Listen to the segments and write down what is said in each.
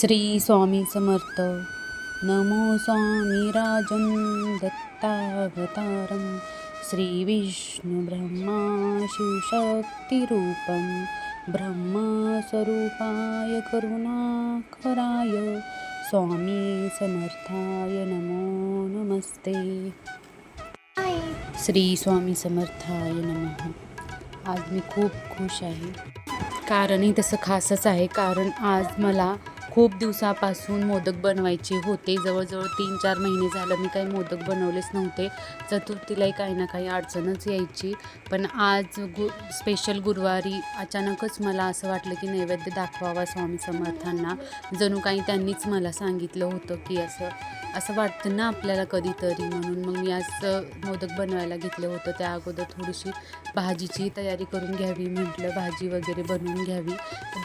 श्री स्वामी समर्थ. नमो स्वामी राजं दत्तावतारं. श्री विष्णू ब्रह्मा शिवशक्तिरूपं ब्रह्मस्वरूपाय करुणाकराय. स्वामी समर्थाय नमो नमस्ते. श्री स्वामी समर्थाय नमः. आज मी खूप खुश आहे. कारणही तसं खासच आहे. कारण आज मला खूप दिवसापासून मोदक बनवायचे होते. जवळजवळ तीन चार महिने झालं मी काही मोदक बनवलेच नव्हते. चतुर्थीलाही काही ना काही अडचणच यायची. पण आज गु स्पेशल गुरुवारी अचानकच मला असं वाटलं की नैवेद्य दाखवावा स्वामी समर्थांना. जणू काही त्यांनीच मला सांगितलं होतं की असं असं वाटतं ना आपल्याला कधीतरी. म्हणून मग मी आज मोदक बनवायला घेतलं होतं. त्या अगोदर थोडीशी भाजीची तयारी करून घ्यावी. म्हटलं भाजी वगैरे बनवून घ्यावी.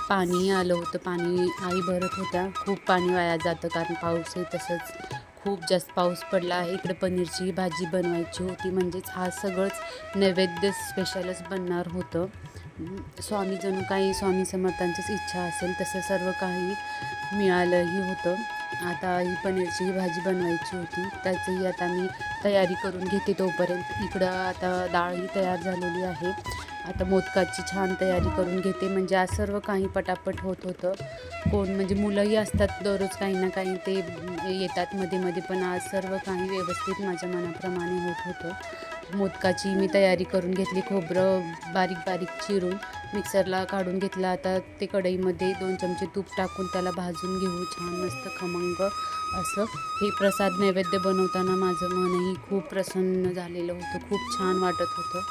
पाणी आलं होतं. पाणी आई भरत होत्या. खूप पाणी वाया जातं कारण पाऊस तसंच खूप जास्त पाऊस पडला. आहे इकडे पनीरची भाजी बनवायची होती. म्हणजेच हा सगळंच नैवेद्य स्पेशलच बनणार होतं. स्वामी जणू काही स्वामी समर्थांचीच इच्छा असेल तसं सर्व काही मिळालंही होतं. आता ही पनीरची ही भाजी बनवायची होती. त्याचंही आता मी तयारी करून घेते तोपर्यंत. इकडं आता डाळही तयार झालेली आहे. आता मोदकाची छान तयारी करून घेते. म्हणजे आज सर्व काही पटापट होत होतं. कोण म्हणजे मुलंही असतात दररोज काही ना काही ते येतात. मध्ये मध्ये पण आज सर्व काही व्यवस्थित माझ्या मनाप्रमाणे होत होतं. मोदकाची मी तयारी करून घेतली. खोबरं बारीक बारीक चिरून मिक्सरला काढून घेतलं. आता ते कढईमध्ये दोन चमचे तूप टाकून त्याला भाजून घेऊ. छान मस्त खमंग असं. हे प्रसाद नैवेद्य बनवताना माझं मनही खूप प्रसन्न झालेलं होतं. खूप छान वाटत होतं.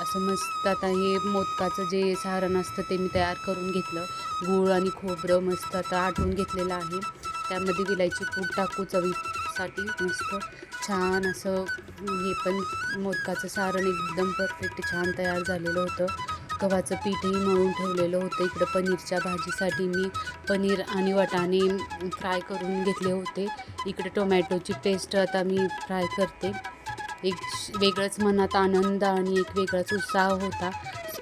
असं मस्त आता हे मोदकाचं जे सारण असतं ते मी तयार करून घेतलं. गूळ आणि खोबरं मस्त आता आठवून घेतलेलं आहे. त्यामध्ये विलायची पूड टाकू चवीसाठी. मस्त छान असं हे पण मोदकाचं सारण एकदम परफेक्ट छान तयार झालेलं होतं. गव्हाचं पीठही मळून ठेवलेलं होतं. इकडं पनीरच्या भाजीसाठी मी पनीर आणि वटाणे फ्राय करून घेतले होते. इकडे टोमॅटोची पेस्ट आता मी फ्राय करते. एक वेगळंच मनात आनंद आणि एक वेगळाच उत्साह होता.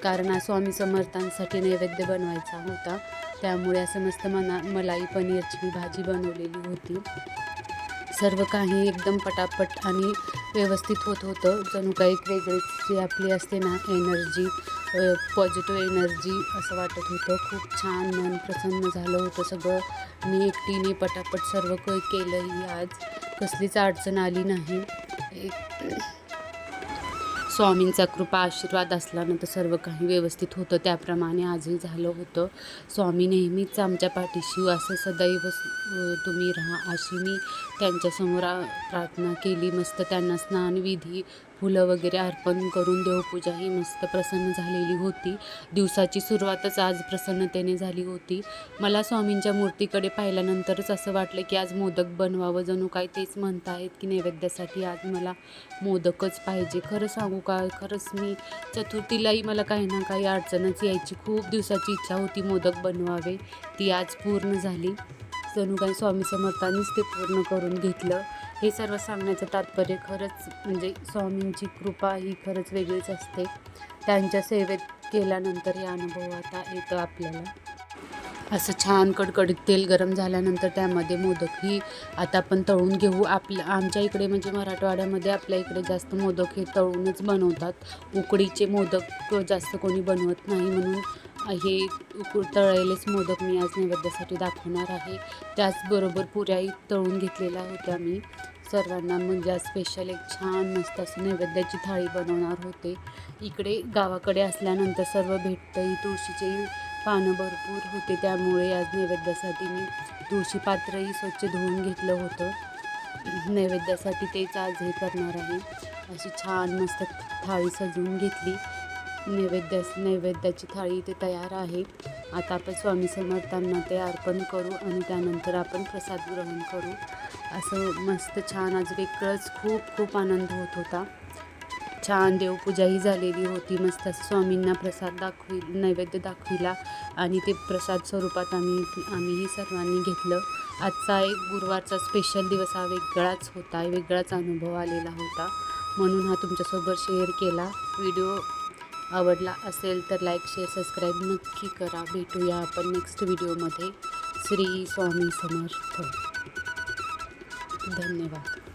कारण हा स्वामी समर्थांसाठी नैवेद्य बनवायचा होता. त्यामुळे असं मस्त मना मलाई पनीरची भाजी बनवलेली होती. सर्व काही एकदम पटापट आणि व्यवस्थित होत होतं. जणू काही एक वेगळीच जी आपली असते ना एनर्जी पॉझिटिव्ह एनर्जी असं वाटत होतं. खूप छान मन प्रसन्न झालं होतं सगळं. मी एकटीने पटापट सर्व काही केलंही आज. कसलीच अडचण आली नाही. स्वामींचा कृपा आशीर्वाद असल्यानंतर सर्व काही व्यवस्थित होतं. त्याप्रमाणे आजही झालं होतं. स्वामी नेहमीच आमच्या पाठीशी असं सदैव तुम्ही राहा अशी मी त्यांच्यासमोर प्रार्थना केली. मस्त त्यांना स्नानविधी फुलं वगैरे अर्पण करून देवपूजा ही मस्त प्रसन्न झालेली होती. दिवसाची सुरुवातच आज प्रसन्नतेने झाली होती. मला स्वामींच्या मूर्तीकडे पाहिल्यानंतरच असं वाटलं की आज मोदक बनवावं. जणू काय तेच म्हणत आहेत की नैवेद्यासाठी आज मला मोदकच पाहिजे. खरं सांगू का? खरंच मी चतुर्थीलाही मला काही ना काही अडचणच यायची. खूप दिवसाची इच्छा होती मोदक बनवावे. ती आज पूर्ण झाली. जणू काही स्वामी समर्थांनीच ते पूर्ण करून घेतलं. हे सर्व सांगण्याचं तात्पर्य खरंच म्हणजे स्वामींची कृपा ही खरंच वेगळीच असते. त्यांच्या सेवेत केल्यानंतर हे अनुभव आता येतं आपल्याला. असं छान कडकडीत तेल गरम झाल्यानंतर त्यामध्ये मोदक ही आता आपण तळून घेऊ. आपल्या आमच्या इकडे म्हणजे मराठवाड्यामध्ये आपल्या इकडे जास्त मोदक हे तळूनच बनवतात. उकडीचे मोदक जास्त कोणी बनवत नाही म्हणून हे तळलेलेच मोदक मी आज नैवेद्यासाठी दाखवणार आहे. त्याचबरोबर पुऱ्याही तळून घेतलेल्या होत्या मी. सर्वांना म्हणजे आज स्पेशल एक छान मस्त असं नैवेद्याची थाळी बनवणार होते. इकडे गावाकडे असल्यानंतर सर्व भेटतंही तुळशीचेही पानं भरपूर होते. त्यामुळे आज नैवेद्यासाठी मी तुळशी पात्रही स्वच्छ धुवून घेतलं होतं. नैवेद्यासाठी तेच आज हे करणार आहे. अशी छान मस्त थाळी सजवून घेतली. नैवेद्य नैवेद्याची थाळी इथे तयार आहे. आता आपण स्वामी समर्थांना ते अर्पण करू आणि त्यानंतर आपण प्रसाद ग्रहण करू. असं मस्त छान आज वेगळंच खूप खूप आनंद होत होता. छान देवपूजाही झालेली होती. मस्त स्वामींना प्रसाद दाखवी नैवेद्य दाखविला आणि ते प्रसाद स्वरूपात आम्ही आम्हीही सर्वांनी घेतलं. आजचा एक गुरुवारचा स्पेशल दिवस हा वेगळाच होता. वेगळाच अनुभव आलेला होता. म्हणून हा तुमच्यासोबत शेअर केला. व्हिडिओ आवडला असेल तर लाईक शेअर सबस्क्राईब नक्की करा. भेटूया आपण नेक्स्ट व्हिडिओमध्ये श्री स्वामी समर्थ. धन्यवाद.